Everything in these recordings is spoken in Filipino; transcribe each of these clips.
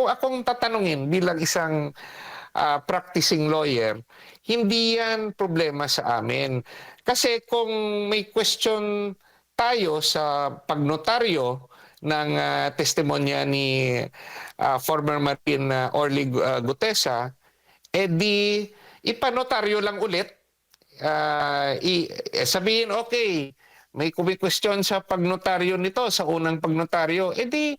kung akong tatanungin bilang isang ah, practicing lawyer, hindi yan problema sa amin. Kasi kung may question tayo sa pagnotaryo ng ah, testimonya ni ah, former Marine ah, Orly ah, Gutesa, eh di ipanotaryo lang ulit. Ah, i- eh, sabihin, okay, may kumi question sa pagnotaryo nito, sa unang pagnotaryo, eh di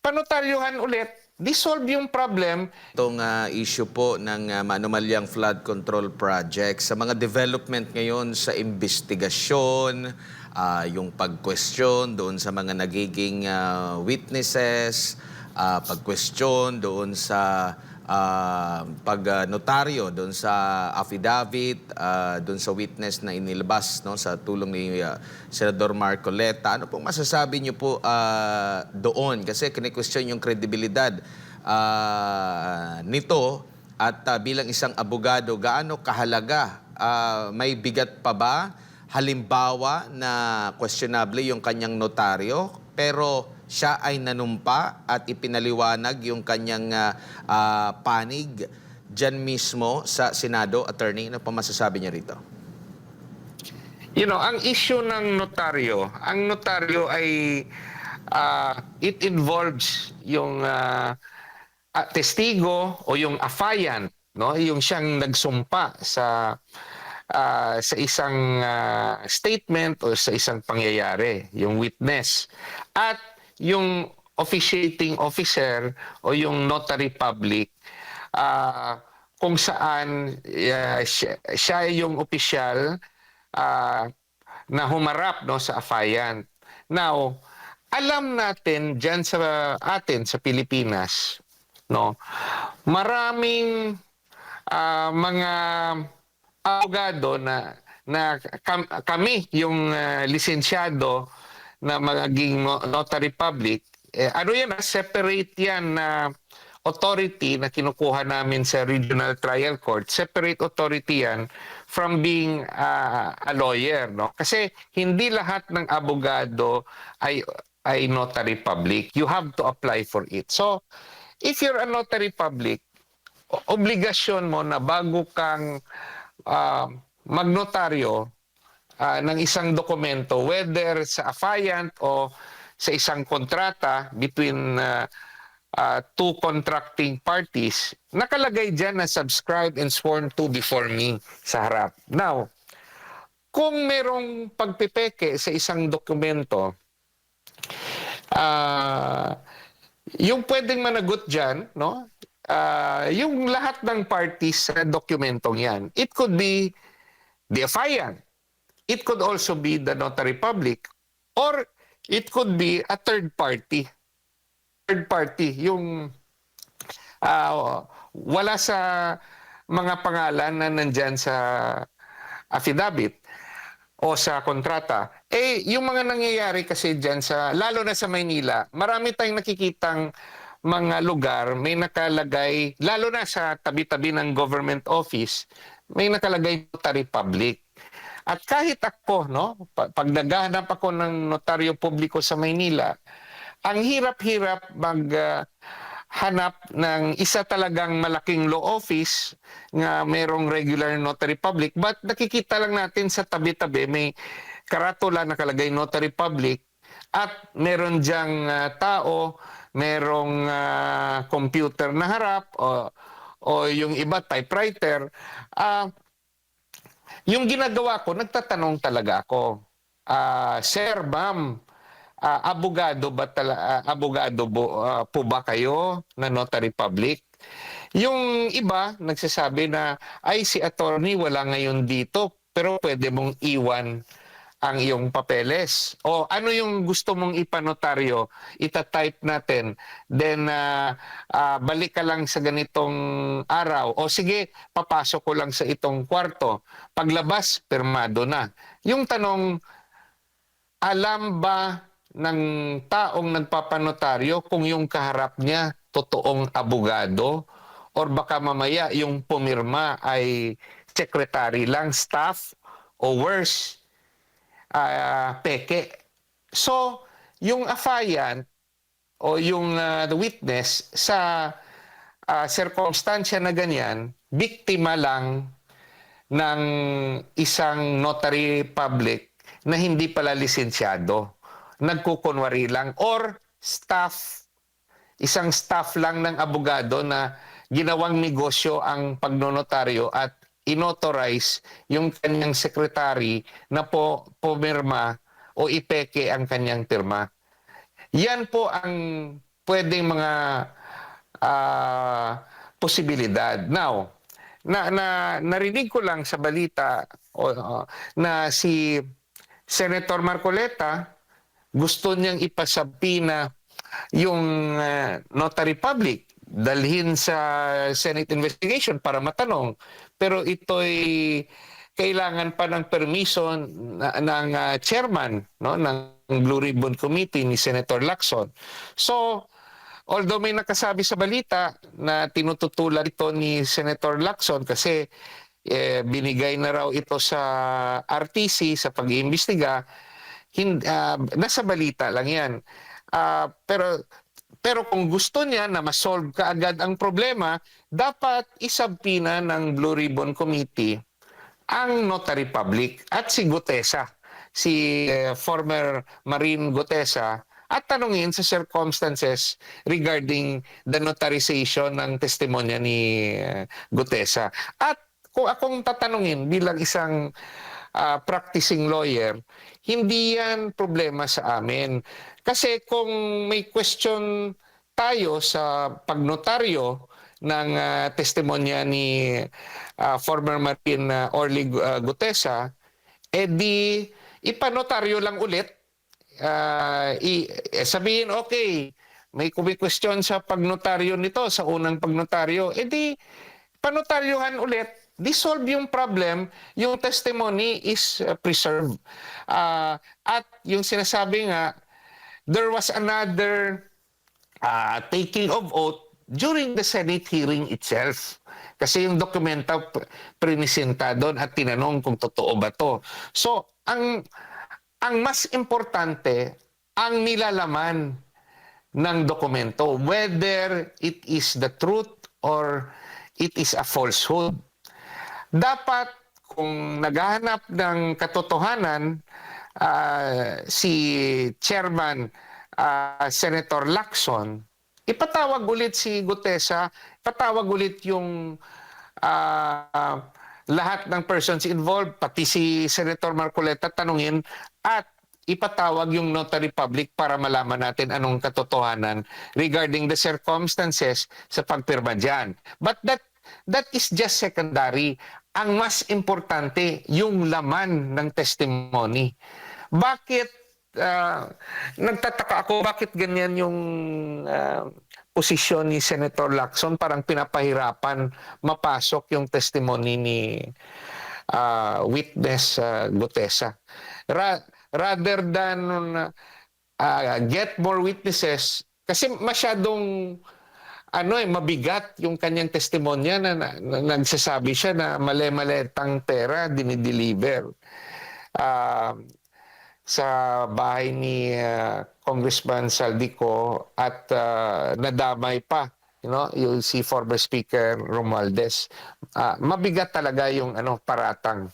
panotaryohan ulit, dissolve yung problem, Itong ah, issue po ng uh, Manumalyang Flood Control Project, sa mga development ngayon sa investigasyon, ah, yung pag-question doon sa mga nagiging ah, witnesses, ah, pag-question doon sa ah, pag-notaryo, doon sa affidavit, ah, doon sa witness na inilabas no, sa tulong ni ah, Senador Marcoleta. Ano pong masasabi niyo po ah, doon? Kasi kine-question yung kredibilidad ah, nito at ah, bilang isang abogado, gaano kahalaga? Ah, may bigat pa ba? Halimbawa na questionable yung kanyang notaryo, pero siya ay nanumpa at ipinaliwanag yung kanyang ah, ah, panig dyan mismo sa Senado, attorney. Ano pa masasabi niya rito? You know, ang issue ng notaryo, ang notaryo ay ah, it involves yung ah, testigo o yung affiant, no? Yung siyang nagsumpa sa ah, sa isang ah, statement o sa isang pangyayari, yung witness. At yung officiating officer o yung notary public ah, kung saan ah, siya, siya yung opisyal ah, na humarap no sa affiant. Now, alam natin diyan sa atin sa Pilipinas, no. Maraming ah, mga abogado na na kam- kami yung ah, lisensyado na magiging no- notary public, eh, ano yan, ah, separate yan na authority na kinukuha namin sa regional trial court, separate authority yan from being ah, a lawyer, no? Kasi hindi lahat ng abogado ay ay notary public. You have to apply for it. So, if you're a notary public, obligasyon mo na bago kang ah, magnotaryo ah, ng isang dokumento, whether sa affiant o sa isang kontrata between ah, ah, two contracting parties, nakalagay dyan na subscribed and sworn to before me sa harap. Now, kung merong pagpipeke sa isang dokumento, ah yung pwedeng managot dyan, no? Ah, yung lahat ng parties sa dokumentong yan. It could be the affiant. It could also be the notary public. Or it could be a third party. Third party. Yung ah, wala sa mga pangalan na nandyan sa affidavit o sa kontrata. Eh, yung mga nangyayari kasi dyan sa, lalo na sa Maynila, marami tayong nakikitang mga lugar, may nakalagay, lalo na sa tabi-tabi ng government office, may nakalagay notary public. At kahit ako, no, pa- pag naghahanap ako ng notaryo publiko sa Maynila, ang hirap-hirap mag ah, hanap ng isa talagang malaking law office nga merong regular notary public but nakikita lang natin sa tabi-tabi may karatula nakalagay notary public at meron diyang ah, tao, merong ah, computer na harap o, o yung iba typewriter. Ah, yung ginagawa ko, nagtatanong talaga ako, ah, Sir, ma'am, ah, abogado ba tala, ah, abogado bo, ah, po ba kayo na notary public? Yung iba nagsasabi na ay si attorney wala ngayon dito pero pwede mong iwan ang iyong papeles. O ano yung gusto mong ipanotaryo, itatype natin. Then ah, ah, balik ka lang sa ganitong araw. O sige, papasok ko lang sa itong kwarto. Paglabas, permado na. Yung tanong, alam ba ng taong nagpapanotaryo kung yung kaharap niya totoong abogado or baka mamaya yung pumirma ay secretary lang, staff o worse, ah, peke. So, yung affiant, o yung ah, the witness sa ah, circumstansya na ganyan, biktima lang ng isang notary public na hindi pala lisensyado. Nagkukunwari lang or staff, isang staff lang ng abogado na ginawang negosyo ang pagnonotaryo at inauthorize yung kanyang secretary na po pumirma o ipeke ang kanyang pirma. Yan po ang pwedeng mga ah, posibilidad. Now, na, na narinig ko lang sa balita o, na si Senator Marcoleta gusto niyang ipasabina yung ah, notary public dalhin sa Senate investigation para matanong pero ito'y kailangan pa ng permiso na- ng ah, chairman no ng Blue Ribbon Committee ni Senator Lacson. So although may nakasabi sa balita na tinututulan ito ni Senator Lacson kasi eh, binigay na raw ito sa RTC sa pag-iimbestiga, ah, nasa balita lang yan. Ah, pero pero kung gusto niya na ma-solve kaagad ang problema, dapat isabpina ng Blue Ribbon Committee ang notary public at si Gutesa, si eh, former Marine Gutesa, at tanungin sa circumstances regarding the notarization ng testimonya ni eh, Gutesa. At kung akong tatanungin bilang isang ah, practicing lawyer, hindi yan problema sa amin. Kasi kung may question tayo sa pagnotaryo ng ah, testimonya ni ah, former Martin ah, Orly ah, Gutesa, eh di ipanotaryo lang ulit. Ah, i, eh, sabihin, okay, may question sa pagnotaryo nito, sa unang pagnotaryo, eh di panotaryuhan ulit, dissolve yung problem, yung testimony is uh, preserved. Ah, at yung sinasabi nga, there was another ah, taking of oath during the Senate hearing itself. Kasi yung dokumenta prinisenta doon at tinanong kung totoo ba to. So, ang ang mas importante, ang nilalaman ng dokumento, whether it is the truth or it is a falsehood. Dapat kung naghahanap ng katotohanan ah, si Chairman ah, Senator Lacson, ipatawag ulit si Gutesa, ipatawag ulit yung ah, lahat ng persons involved, pati si Senator Marcoleta, tanungin at ipatawag yung notary public para malaman natin anong katotohanan regarding the circumstances sa pagpirma dyan. But that that is just secondary. Ang mas importante, yung laman ng testimony. Bakit ah, nagtataka ako bakit ganyan yung ah, posisyon ni Senator Lacson parang pinapahirapan mapasok yung testimony ni ah, witness ah, Gutesa. Ra- rather than ah, get more witnesses kasi masyadong ano eh mabigat yung kanyang testimonya na, na, na nagsasabi siya na mali-maletang pera dinideliver. Ah, sa bahay ni ah, Congressman Saldico at ah, nadamay pa you know yung si former speaker Romualdez. Ah, mabigat talaga yung ano paratang